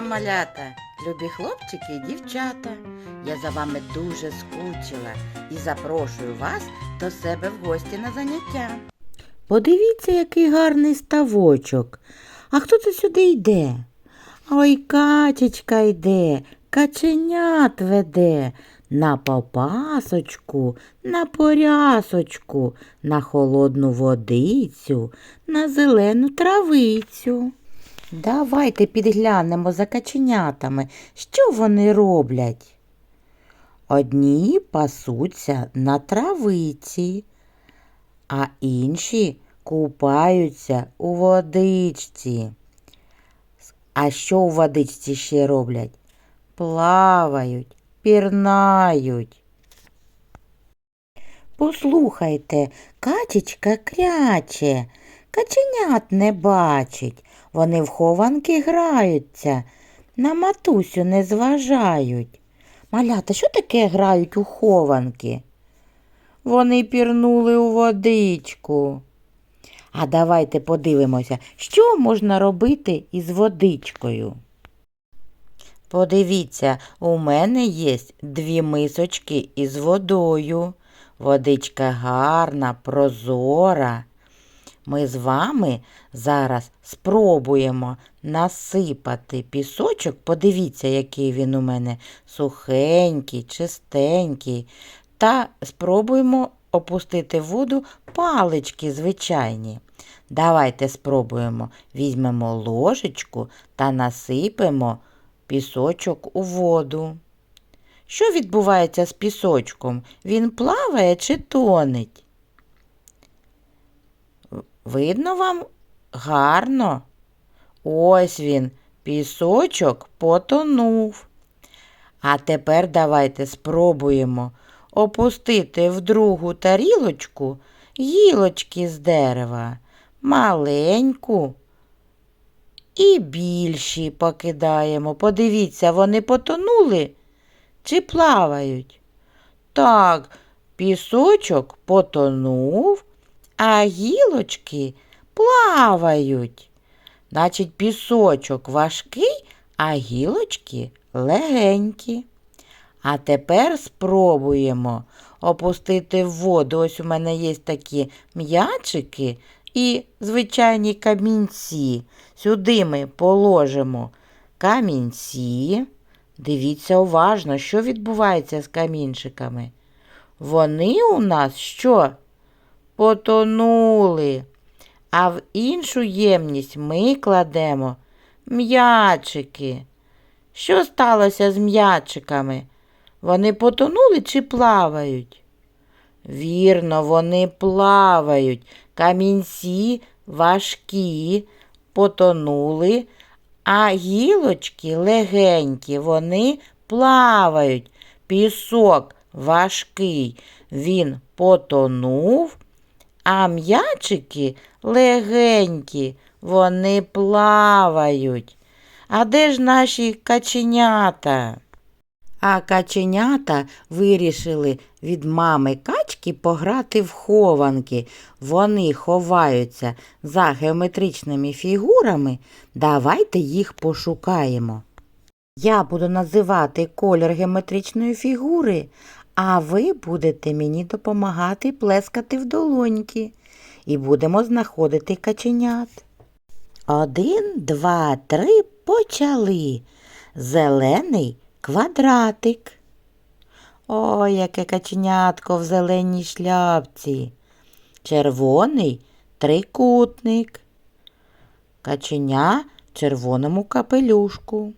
вам, малята, любі хлопчики і дівчата. Я за вами дуже скучила і запрошую вас до себе в гості на заняття. Подивіться, який гарний ставочок. А хто це сюди йде? Ой, качечка йде, каченят веде. На попасочку, на порясочку, на холодну водицю, на зелену травицю. Давайте підглянемо за каченятами, що вони роблять. Одні пасуться на травиці, а інші купаються у водичці. А що у водичці ще роблять? Плавають, пірнають. Послухайте, качечка кряче, каченят не бачить. Вони в хованки граються, на матусю не зважають. Малята, що таке грають у хованки? Вони пірнули у водичку. А давайте подивимося, що можна робити із водичкою. Подивіться, у мене є дві мисочки із водою. Водичка гарна, прозора. Ми з вами зараз спробуємо насипати пісочок. Подивіться, який він у мене сухенький, чистенький. Та спробуємо опустити в воду палички звичайні. Давайте спробуємо. Візьмемо ложечку та насипемо пісочок у воду. Що відбувається з пісочком? Він плаває чи тонеть? Видно вам гарно? Ось він, пісочок потонув. А тепер давайте спробуємо опустити в другу тарілочку гілочки з дерева, маленьку і більші покидаємо. Подивіться, вони потонули чи плавають? Так, пісочок потонув, а гілочки плавають. Значить, пісочок важкий, а гілочки легенькі. А тепер спробуємо опустити в воду. Ось у мене є такі м'ячики і звичайні камінці. Сюди ми положимо камінці. Дивіться уважно, що відбувається з камінчиками. Вони у нас що? Потонули. А в іншу ємність ми кладемо м'ячики. Що сталося з м'ячиками? Вони потонули чи плавають? Вірно, вони плавають. Камінці важкі, потонули, а гілочки легенькі, вони плавають. Пісок важкий, він потонув, а м'ячики легенькі, вони плавають. А де ж наші каченята? А каченята вирішили від мами качки пограти в хованки. Вони ховаються за геометричними фігурами. Давайте їх пошукаємо. Я буду називати колір геометричної фігури, а ви будете мені допомагати плескати в долоньки. І будемо знаходити каченят. Один, два, три почали. Зелений квадратик. Ой, яке каченятко в зеленій шляпці. Червоний трикутник. Каченя в червоному капелюшку.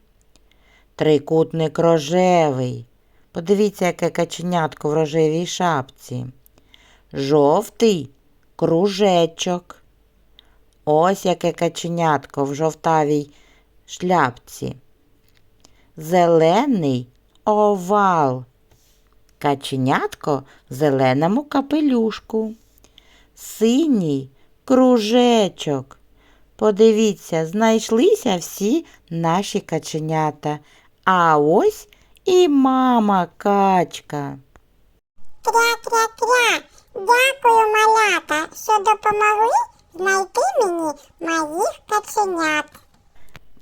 Трикутник рожевий. Подивіться, яке каченятко в рожевій шапці. Жовтий кружечок. Ось яке каченятко в жовтавій шляпці. Зелений овал. Каченятко в зеленому капелюшку. Синій кружечок. Подивіться, знайшлися всі наші каченята. А ось і мама качка. Кря-кря-кря. Дякую, малята, що допомогли знайти мені моїх каченят.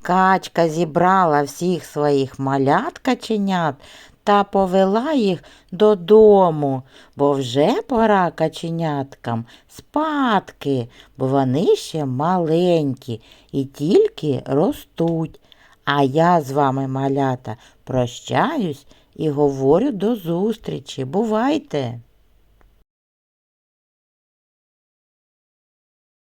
Качка зібрала всіх своїх малят каченят та повела їх додому, бо вже пора каченяткам спадки, бо вони ще маленькі і тільки ростуть. А я з вами, малята, прощаюсь і говорю до зустрічі. Бувайте!